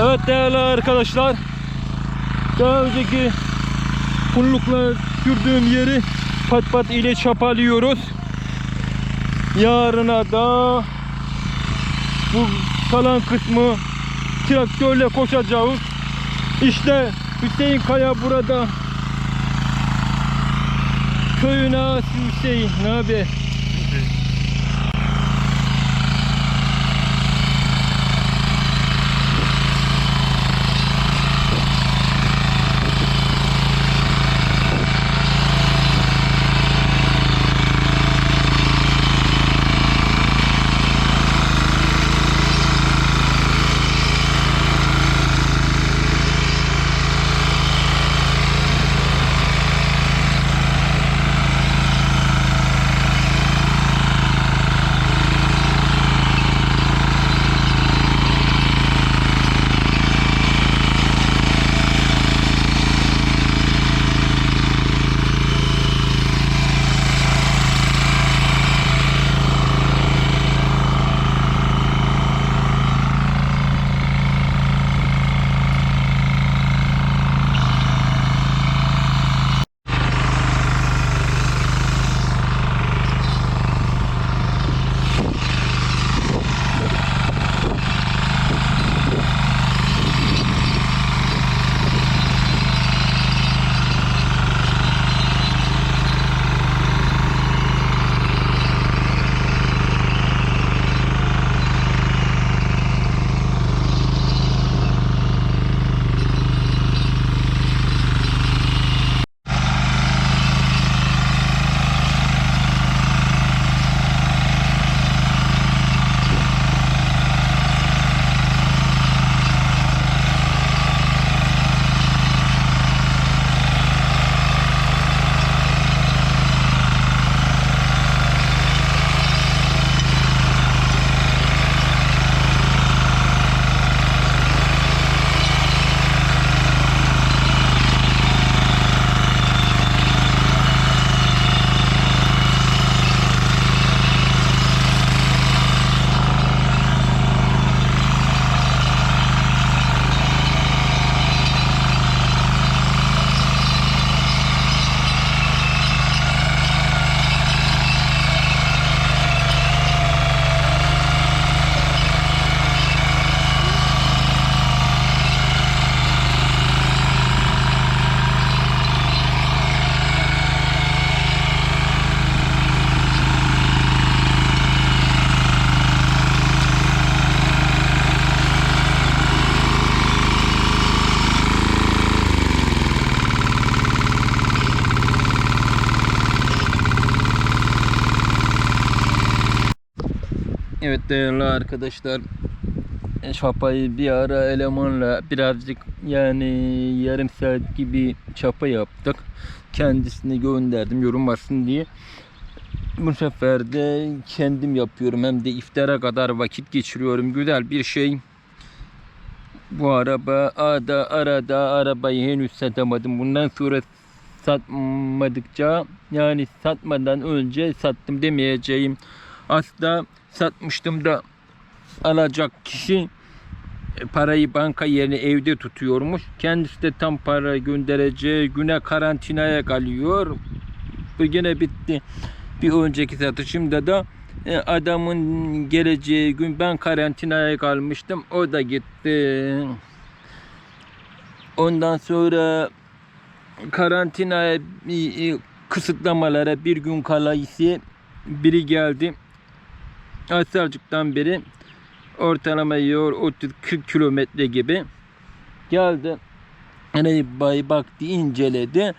Evet değerli arkadaşlar. Daha önceki kumlukla sürdüğüm yeri pat pat ile çapalıyoruz. Yarına da bu kalan kısmı traktörle koşacağız. İşte Hüseyin Kaya burada. Köyün Hüseyin. Ne abi? Evet değerli arkadaşlar çapayı bir ara elemanla birazcık yani yarım saat gibi çapa yaptık. Kendisine gönderdim yorum varsın diye. Bu sefer de kendim yapıyorum hem de iftara kadar vakit geçiriyorum. Güzel bir şey. Bu araba ada arada arabayı henüz satamadım. Bundan sonra satmadıkça yani satmadan önce sattım demeyeceğim. Aslında satmıştım da alacak kişi e, parayı banka yerine evde tutuyormuş. Kendisi de tam para göndereceği güne karantinaya kalıyor. Bu yine bitti. Bir önceki satışımda da e, adamın geleceği gün ben karantinaya kalmıştım. O da gitti. Ondan sonra karantinaya e, kısıtlamalara bir gün kala ise biri geldi. Asarcık'tan beri ortalama yol 30-40 kilometre gibi geldi. Hani bay baktı inceledi.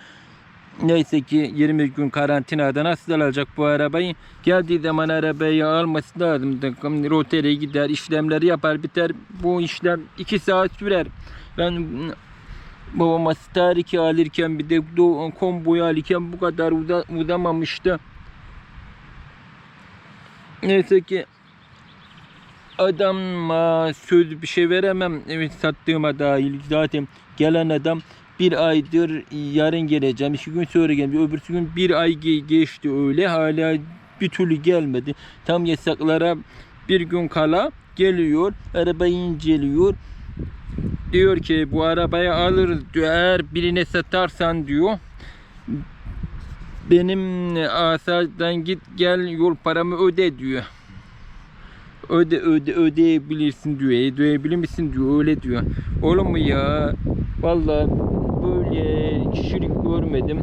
Neyse ki 20 gün karantinada nasıl alacak bu arabayı? Geldiği zaman arabayı alması lazım. Rotere gider, işlemleri yapar, biter. Bu işlem 2 saat sürer. Ben babama Star 2 alırken bir de komboyu alırken bu kadar uza, uzamamıştı. Neyse ki adama söz bir şey veremem. Evet sattığıma dahil zaten gelen adam bir aydır yarın geleceğim. iki gün sonra geleceğim. Öbürsü gün bir ay ge- geçti öyle. Hala bir türlü gelmedi. Tam yasaklara bir gün kala geliyor. Arabayı inceliyor. diyor ki bu arabayı alırız. Eğer birine satarsan diyor benim asardan git gel yol paramı öde diyor. Öde öde ödeyebilirsin diyor. Ödeyebilir misin diyor. Öyle diyor. Olur mu ya? Vallahi böyle kişilik görmedim.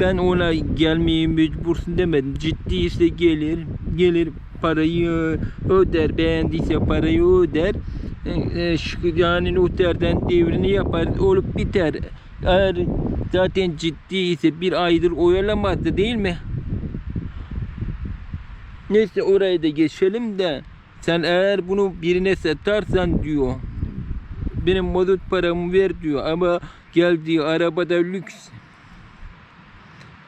Ben ona gelmeye mecbursun demedim. Ciddiyse gelir, gelir parayı öder, beğendiyse parayı öder. E, e, Yani noterden devrini yapar, olup biter. Eğer zaten ciddi ise bir aydır oyalamazdı değil mi? Neyse oraya da geçelim de sen eğer bunu birine satarsan diyor benim mazot paramı ver diyor ama geldiği arabada lüks.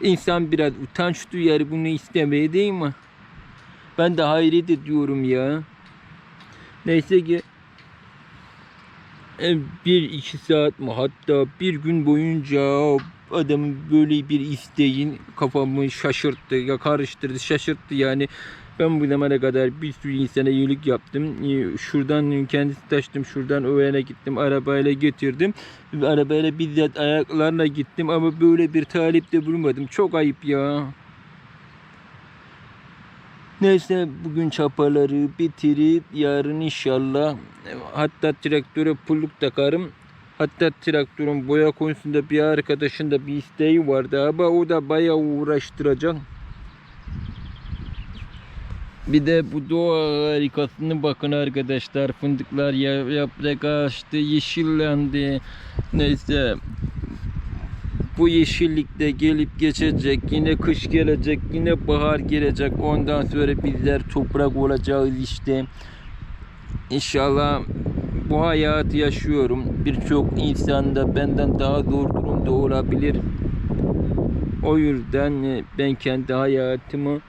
İnsan biraz utanç duyar bunu istemeye değil mi? Ben de hayret ediyorum ya. Neyse ki bir iki saat mi hatta bir gün boyunca adamın böyle bir isteğin kafamı şaşırttı ya karıştırdı şaşırttı yani ben bu zamana kadar bir sürü insana iyilik yaptım. Ee, Şuradan kendisi taştım, şuradan yana gittim, arabayla getirdim. Arabayla bizzat ayaklarla gittim ama böyle bir talipte bulunmadım. Çok ayıp ya. Neyse bugün çapaları bitirip yarın inşallah e, hatta traktöre pulluk takarım. Hatta traktörün boya konusunda bir arkadaşın da bir isteği vardı ama o da bayağı uğraştıracak. Bir de bu doğa harikasını bakın arkadaşlar. Fındıklar ya, yaprak açtı, yeşillendi. Neyse bu yeşillikte gelip geçecek. Yine kış gelecek, yine bahar gelecek. Ondan sonra bizler toprak olacağız işte. İnşallah bu hayatı yaşıyorum. Birçok insan da benden daha zor durumda olabilir. O yüzden ben kendi hayatımı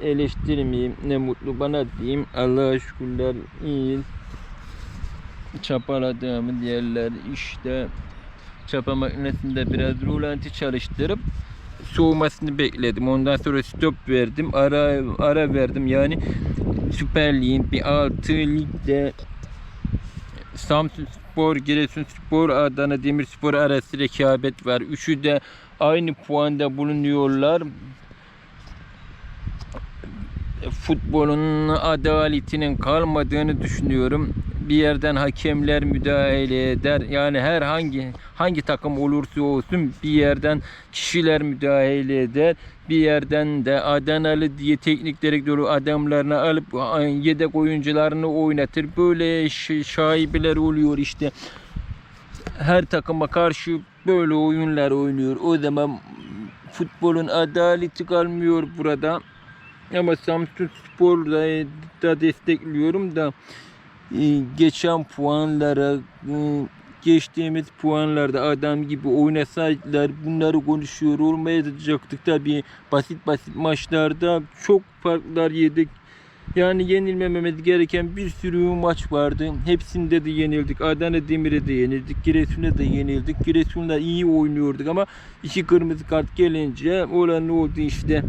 eleştirmeyeyim. Ne mutlu bana diyeyim. Allah'a şükürler iyiyiz. Çapaladığımız yerler işte çapa makinesinde biraz rulanti çalıştırıp soğumasını bekledim. Ondan sonra stop verdim. Ara ara verdim. Yani Süper Lig'in bir altı ligde Samsun Spor, Giresun Spor, Adana Demirspor arası rekabet var. Üçü de aynı puanda bulunuyorlar. Futbolun adaletinin kalmadığını düşünüyorum. Bir yerden hakemler müdahale eder. Yani herhangi hangi takım olursa olsun bir yerden kişiler müdahale eder. Bir yerden de Adanalı diye teknik direktörü adamlarını alıp yedek oyuncularını oynatır. Böyle şaibeler oluyor işte. Her takıma karşı böyle oyunlar oynuyor. O zaman futbolun adaleti kalmıyor burada. Ama Samsun Spor'da da destekliyorum da geçen puanlara e, geçtiğimiz puanlarda adam gibi oynasaydılar bunları konuşuyor olmayacaktık tabii basit basit maçlarda çok farklar yedik yani yenilmememiz gereken bir sürü maç vardı. Hepsinde de yenildik. Adana Demir'e de yenildik. Giresun'a da yenildik. Giresun'da iyi oynuyorduk ama iki kırmızı kart gelince olan ne oldu işte.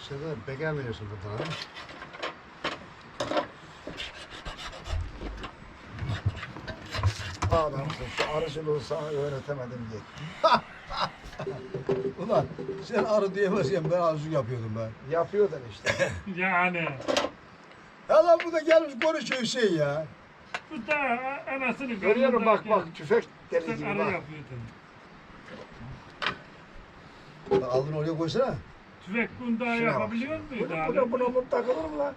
Sefer beğenmiyorsun buradan? Adamsın şu arıcılığı sana öğretemedim diye. Ulan sen arı diyemezken ben arıcılık yapıyordum ben. Yapıyordun işte. Yani. Ya lan bu da gelmiş konuşuyor şey ya. Bu da anasını Görüyorum bak bak tüfek deli Sen gibi arı bak. yapıyordun. Bak Aldın oraya koysana. Tüfek bunda Şuna bak. yapabiliyor Bu muydu ne abi? bu ne bu ne bu takılır mı lan?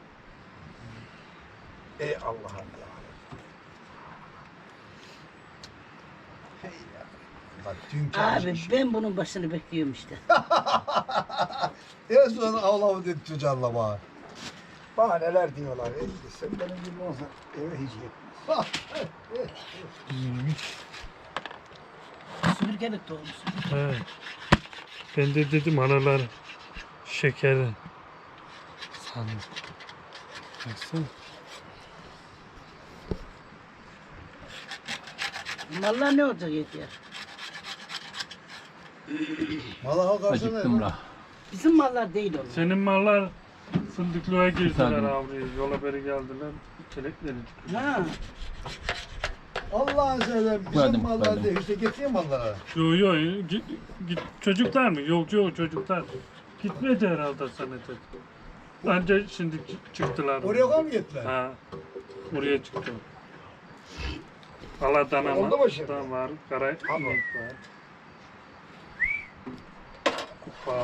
Ey Allah Allah. Hey ya. Bak dünkü Abi iş. ben bunun başını bekliyorum işte. En son avlamı dedi çocuğa bana. Bana neler diyorlar. Ey, sen benim gibi olsan eve hiç yetmez. Süpürgelik doğrusu. He. Ben de dedim analar şekeri. Sandım. Baksana. Mallar ne olacak yeter. Malaha karşısında Acıktım la. Bizim mallar değil onlar. Senin mallar fındıklığa girdiler Tabii. abi. Yola beri geldiler. Kelekleri. Ha. Allah'ın seversen bizim Verdim, mallar verdim. değil. İşte getireyim mallara. Yo yo git, git. çocuklar mı? Yolcu o çocuklar. Gitmedi herhalde sanete. Anca şimdi çı- çıktılar. Oraya kadar mı gittiler? Ha. Oraya çıktı. Aladan ama. Oldu mu şimdi? var. Kara inek var. Kupa